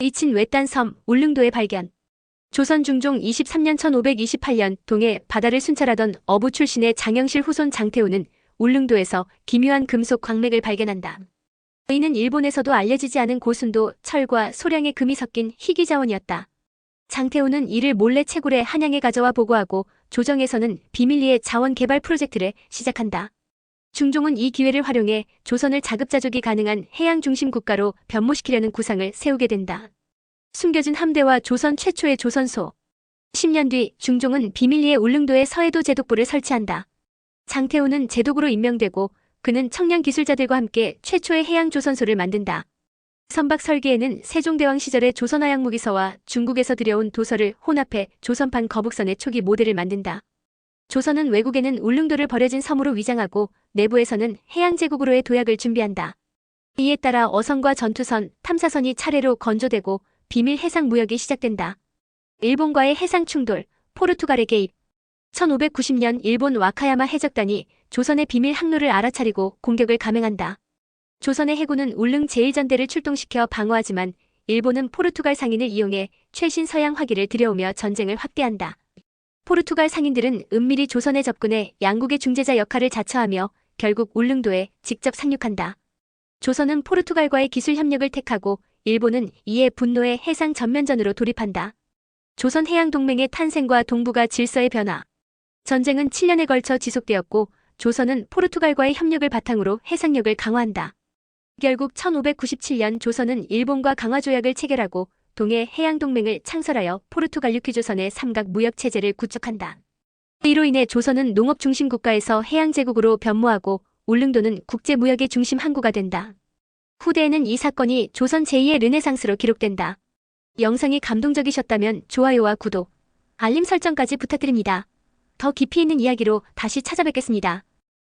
이친 외딴 섬 울릉도의 발견. 조선 중종 23년 1528년 동해 바다를 순찰하던 어부 출신의 장영실 후손 장태우는 울릉도에서 기묘한 금속 광맥을 발견한다. 이는 일본에서도 알려지지 않은 고순도 철과 소량의 금이 섞인 희귀 자원이었다. 장태우는 이를 몰래 채굴해 한양에 가져와 보고하고 조정에서는 비밀리에 자원 개발 프로젝트를 시작한다. 중종은 이 기회를 활용해 조선을 자급자족이 가능한 해양 중심 국가로 변모시키려는 구상을 세우게 된다. 숨겨진 함대와 조선 최초의 조선소. 10년 뒤 중종은 비밀리에 울릉도에 서해도 제독부를 설치한다. 장태우는 제독으로 임명되고 그는 청량 기술자들과 함께 최초의 해양 조선소를 만든다. 선박 설계에는 세종대왕 시절의 조선화양무기서와 중국에서 들여온 도서를 혼합해 조선판 거북선의 초기 모델을 만든다. 조선은 외국에는 울릉도를 버려진 섬으로 위장하고 내부에서는 해양제국으로의 도약을 준비한다. 이에 따라 어선과 전투선, 탐사선이 차례로 건조되고 비밀 해상 무역이 시작된다. 일본과의 해상 충돌, 포르투갈의 개입. 1590년 일본 와카야마 해적단이 조선의 비밀 항로를 알아차리고 공격을 감행한다. 조선의 해군은 울릉 제1전대를 출동시켜 방어하지만 일본은 포르투갈 상인을 이용해 최신 서양 화기를 들여오며 전쟁을 확대한다. 포르투갈 상인들은 은밀히 조선에 접근해 양국의 중재자 역할을 자처하며 결국 울릉도에 직접 상륙한다. 조선은 포르투갈과의 기술 협력을 택하고 일본은 이에 분노의 해상 전면전으로 돌입한다. 조선 해양 동맹의 탄생과 동북아 질서의 변화. 전쟁은 7년에 걸쳐 지속되었고 조선은 포르투갈과의 협력을 바탕으로 해상력을 강화한다. 결국 1597년 조선은 일본과 강화조약을 체결하고 동해 해양동맹을 창설하여 포르투갈 유키조선의 삼각 무역체제를 구축한다. 이로 인해 조선은 농업 중심 국가에서 해양제국으로 변모하고 울릉도는 국제무역의 중심 항구가 된다. 후대에는 이 사건이 조선 제2의 르네상스로 기록된다. 영상이 감동적이셨다면 좋아요와 구독, 알림 설정까지 부탁드립니다. 더 깊이 있는 이야기로 다시 찾아뵙겠습니다.